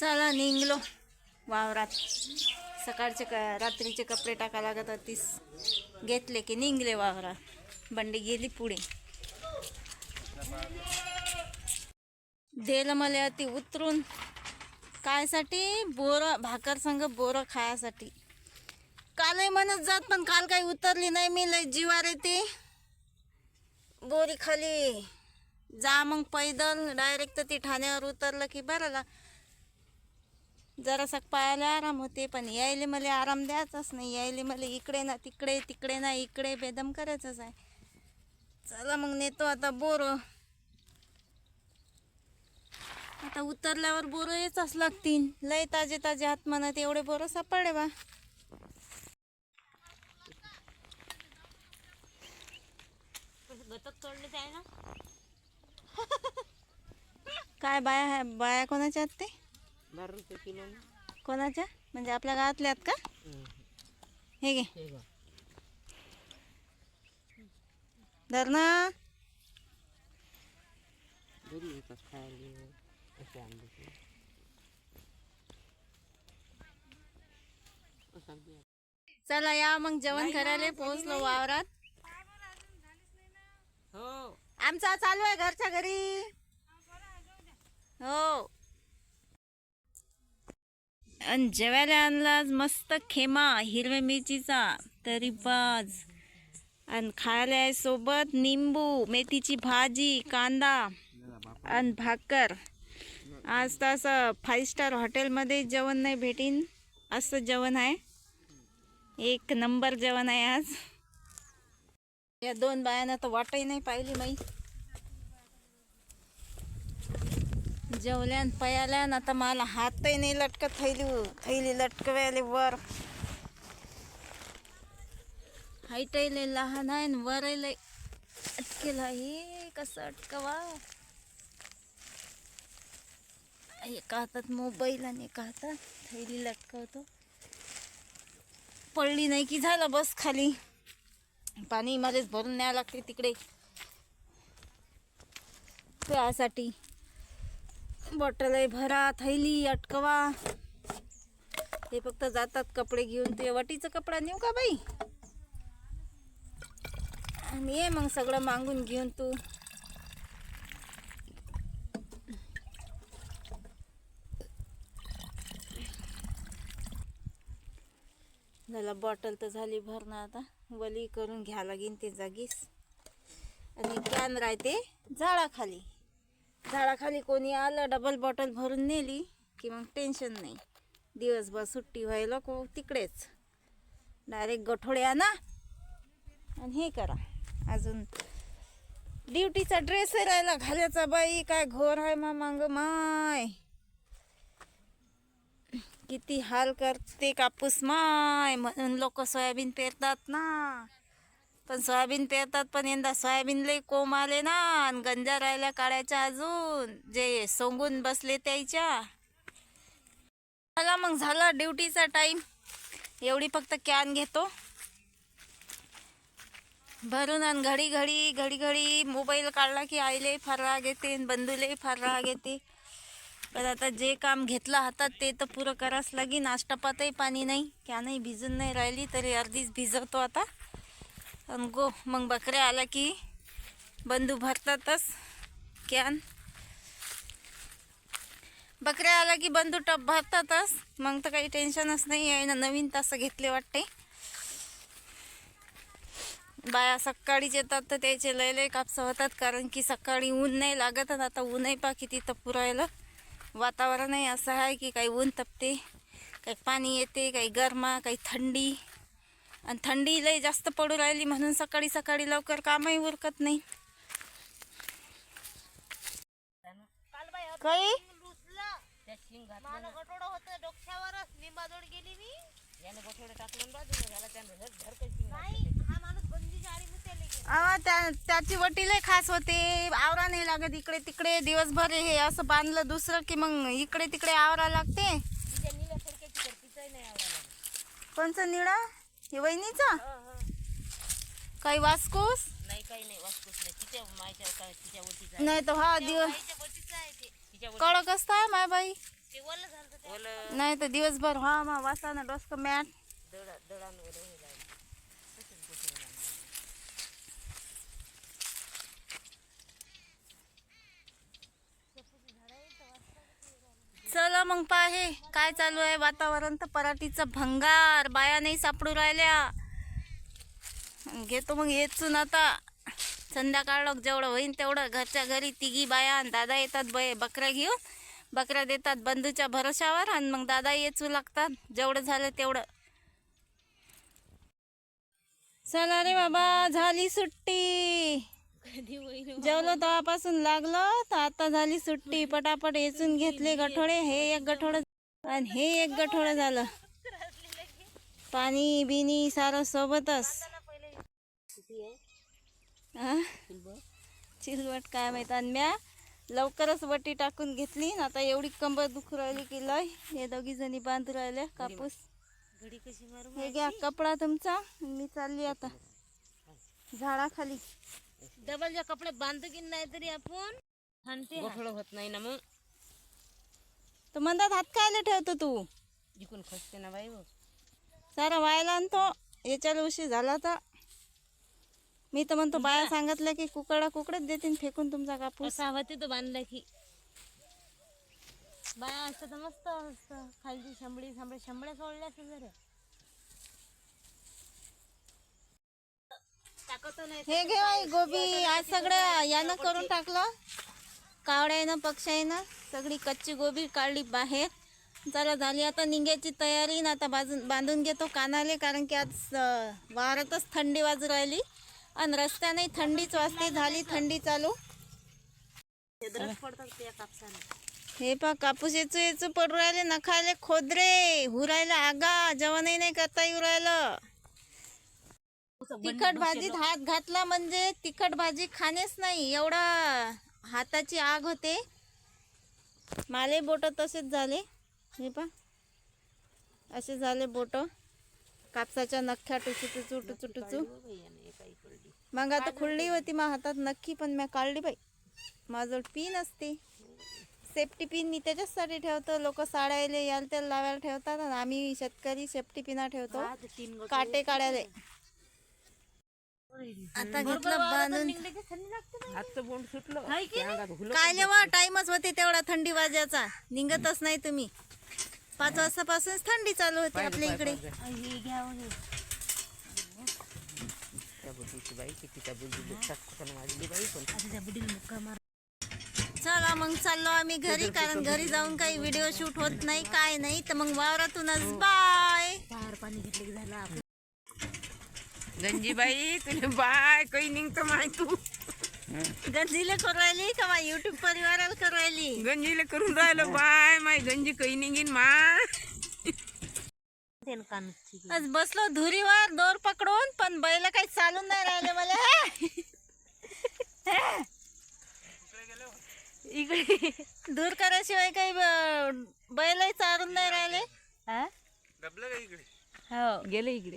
चला निघलो. वावरात. सकाळचे क रात्रीचे कपडे टाका लागत होतीस. घेतले की निघले वावरात. बंडी गेली पुढे. दिलं मला ती उतरून. कायसाठी? बोरं भाकर संग बोरं खायासाठी. कालही म्हणत जात पण काल काही उतरली नाही मी. लय जीवार येते. बोरी खाली. जा मग पैदल. डायरेक्ट ती ठाण्यावर उतरलं की बरं ला जरासा पायाला आराम होते पण यायले मला आराम द्यायचाच नाही. यायले मला इकडे ना तिकडे तिकडे ना इकडे बेदम करायचंच आहे. चला मग नेतो आता बोरं. आता उतरल्यावर बोरं येतच लागतील. लय ताजे ताजे हात म्हणत एवढे बोरं सापडले बा. काय बाया बाया कोणाच्या आत ते? बारा रुपये किलो कोणाच्या म्हणजे आपल्या गावातल्या आहेत का? हे घे. धर ना घरी येतात खायला असे आणले की. असं अगदी चला या मग जेवण करायला पोहोचलो वावरात. हो. आमचा चालू आहे घरच्या घरी. हो. आणि जेवायला आणला आज मस्त खेमा हिरव्या मिरचीचा तरी बाज. आणि खायला आहे सोबत निंबू मेथीची भाजी कांदा आणि भाकर. आज तर असं फाईव्ह स्टार हॉटेलमध्ये जेवण नाही भेटीन. असं जेवण आहे. एक नंबर जेवण आहे आज. या दोन बायांना तर वाटही नाही पाहिली माई जेवल्यान पयाल्यान आता मला हातही नाही लटकत थैली थैली लटकवायले वर. हाईटही लय लहान आहे आणि वरही लय अटकेला हे कसं अटकवा? एका हातात मोबाईल आणि एका हातात थैली लटकवतो. पडली नाही की झालं बस खाली. पाणी मध्येच भरून न्यावं लागते तिकडे. त्यासाठी बॉटल भरा थैली अटकवा. ते फक्त जातात कपडे घेऊन. ते वटीचा कपडा नेऊ का बाई? आणि ये मग सगळं मागून घेऊन तू. झाला बॉटल तर झाली भरणं आता. वली करून घ्या लागीन ते जागीस आणि कॅन राहते झाडाखाली. झाडाखाली कोणी आलं डबल बॉटल भरून नेली की मग टेन्शन नाही. दिवसभर सुट्टी व्हायला को तिकडेच. डायरेक्ट गठोडे आणा आणि हे करा. अजून ड्युटीचा ड्रेस राहिला घालायचा बाई काय घोर आहे मा मांग माय. किती हाल करते कापूस माय म्हणून लोक सोयाबीन पेरतात ना. पण सोयाबीन पेरतात पण यंदा सोयाबीन लई कोंब आले ना आणि गंजा राहिल्या काढायच्या अजून. जे सोंगून बसले त्याच्या. चला मग झाला ड्युटीचा टाईम एवढी फक्त कॅन घेतो. भरून आणि घडी घडी घडी घडी मोबाईल काढला की आईले फार राग येते आणि बंधूले फार राग येते. पण आता जे काम घेतलं हातात ते तर पुरं करावंच लागी नाश्तापातही पाणी नाही कॅनही भिजून नाही राहिली तरी अर्धीच भिजवतो आता. आणि गो मग बकऱ्या आल्या की बंधू भरतातच कॅन. बकऱ्या आल्या की बंधू टप भरतातच मग तर काही टेन्शनच नाही आहे ना नवीन तास घेतले वाटते. बाया सकाळीच येतात तर त्याचे लय लय कापसं होतात कारण की सकाळी ऊन नाही लागत आणि आता ऊनही पा किती तपुरायला वातावरणही असं आहे की काही ऊन तपते काही पाणी येते काही गरमा काही थंडी. आणि थंडी लई जास्त पडू राहिली म्हणून सकाळी सकाळी लवकर कामही उरकत नाही. काही? हा त्याची वटी लय खास होते. आवरा नाही लागत इकडे तिकडे. दिवसभर हे असं बांधलं दुसरं की मग इकडे तिकडे आवरा लागते. कोणचं निळा? हे वहिनीचा? काही वासकूस? नाही काही नाही वाचतोच नाही. तिच्या मायच्या काय तिच्या वटीचा नाही तर हा दिवस कडक असताय माय बाई. ते वल्ल झालं ते ओलं. नाही तर दिवसभर हा मा वासानं डोसकं मॅट दळा दळण वगैरे हे लागलं. चला मग पाहे काय चालू आहे वातावरण तर पराठीचं भंगार बाया नाही सापडू राहिल्या. घेतो मग येचून आता. संध्याकाळ जेवढं होईन तेवढं घरच्या घरी तिघी बाया आणि दादा येतात बै बकऱ्या घेऊन. बकऱ्या देतात बंधूच्या भरोशावर आणि मग दादा येचू लागतात. जेवढं झालं तेवढं. चला रे बाबा झाली सुट्टी. हो? जेवलो तेव्हापासून लागलं तर आता झाली सुट्टी. पटापट येचून घेतले गठोडे. हे एक गठोड आणि हे एक गठोड झालं. पाणी बिनी सारं सोबतच. चिलवट काय माहीत आणि म्या लवकरच वटी टाकून घेतली. आणि आता एवढी कंबर दुखू राहिली की लय. हे दोघी जणी बांधू राहिले. कापूस. हे घ्या कपडा तुमचा. मी चालली आता. झाडाखाली. डबलच्या कपड्यात बांधतो की नाही तरी आपण थंडते गोठळं होत नाही ना मग. तर म्हणतात हात कायला ठेवतो तू? जिकून खसते ना बाई हो. सारा व्हायला आणतो याच्याला उशीर झाला तर मी तर म्हणतो बाया सांगितलं की कुकडा कुकडच देतील फेकून तुमचा कापूस. असा होते तो बांधला की. बाया असतं तर मस्त असतं. खालची शंभडी शंभडी शंभड्या सोडल्या असतं जरा टाकतो नाही हे घे बाई गोबी. आज सगळं यानं करून टाकलं. कावड्यानं पक्ष्यानं सगळी कच्ची गोबी काढली बाहेर. चला झाली आता निघायची तयारी. ना आता बाजून बांधून घेतो कानाले कारण की आज वारातच थंडी वाजू राहिली. आणि रस्त्याने थंडीच वाजते. झाली थंडी चालू. हे पा कापूस येचू येचू पडू राहिले. नखायले खोदरे. हुरायला आगा. जेवणही नाही करता येऊ राहिलं. तिखट भाजीत हात घातला म्हणजे तिखट भाजी खाणेच नाही एवढा हाताची आग होते. माले बोट तसेच झाले. हे पा असे झाले बोट. कापसाच्या नख्या टुचू टुचू टुचू टुचू. मग आता खुल्ली होती मा हातात नक्की पण मी काढली बाई. माझं पिन असते. सेफ्टी पिन मी त्याच्याचसाठी ठेवतो. लोक साड्याले याल त्याला लावायला ठेवतात आणि आम्ही शेतकरी सेफ्टी पिना ठेवतो. काटे काढायला. आता घेतलं बांधून. हातचं बोंड सुटलं. त्या अंगात हुलं काय लेवा टाइमच होते तेवढा थंडी वाजायचा. निघतच नाही तुम्ही. पाच वाजतापासूनच थंडी चालू होते आपल्या इकडे. हे हे त्या बुद्धीची बाई किती त्या वाजली बाई पण. चला मग चाललो आम्ही घरी कारण घरी जाऊन काही व्हिडिओ शूट होत नाही काय नाही. तर मग वावरातूनच बाय. पाणी घेतलं की झालं गंजीबाई तुला बाय काही निघतो माय तू. गंजीले करू राहिली का मा युट्यूब परिवाराला करू राहिली? गंजीला करून राहिलं बाय माय गंजी काही निघीन माय कानची. आज बसलो धुरीवर दोर पकडून पण बैल काही चालून नाही राहिले मला. इकडे दूर कराशिवाय काही ब- बैलही चालून नाही राहिले. हो. गेले इकडे.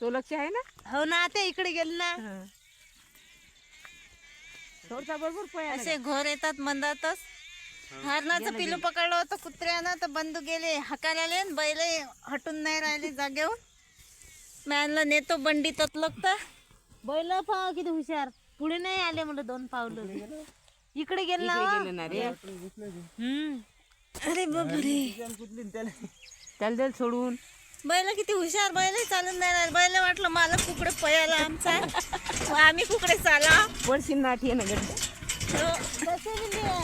तो लक्ष आहे ना? हो ना ते इकडे गेले ना. थोडसा बरोबर पया असे घोर येतात मंदातच. हरणाचं पिलू पकडलं होतं कुत्र्यानं तर बंदू गेले हकाराले बैल हटून नाही राहिले जागेवर. मॅनला नेतो बंडीतात लोक तर. बैल पाव किती हुशार. पुढे नाही आले म्हणलं दोन पावलं. इकडे गेले ना गेले ना रे. हम्म. अरे बापरे. त्याला द्याल सोडून. बैल किती हुशार बैल चालून नाही राहिले बैल वाटलं मला कुकडे पयाला आमचा. मग आम्ही कुकडे चाला. पडशील नाठी आहे ना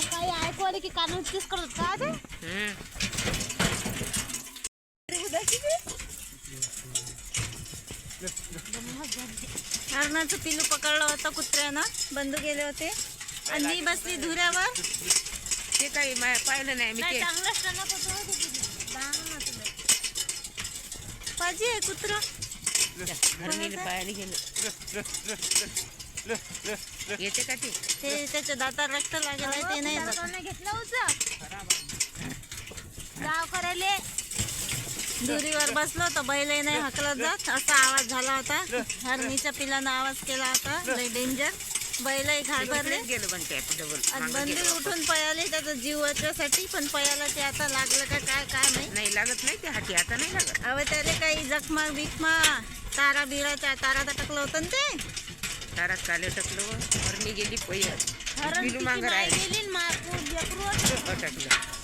काही ऐकू आले की कान तेच करत का ते हरणाचं पिलू पकडलं होतं कुत्र्यानं. बंदू गेले होते. आणि मी बसली धुऱ्यावर. ते काही मा- पाहिलं नाही मी चांगलं असताना पण तो होतं की नाही. लहान होतं ते. पाहिजे आहे कुत्र. येते का ते? ते त्याच्या दातात रक्त लागेल ते नाही घेतलं गाव करायले. दुरीवर बसलो तर बैलही नाही हकलत जात. असा आवाज झाला होता. हरणीच्या पिलानं आवाज केला होता. लय डेंजर बैलाही घाबरले गेलं पण ते डबल बंदी उठून पयाले त्याचा जीव वाचवासाठी पण पयाला ते आता लागलं का काय काय नाही नाही लागत नाही ते हाती आता नाही लागत. अव त्याला काही जखमा बिखमा तारा बिराच्या तारा तर टाकलं होतं ते? तारात काले टकलं हरणी गेली आहे गेली न मा- लेकरू होतं. अटकलं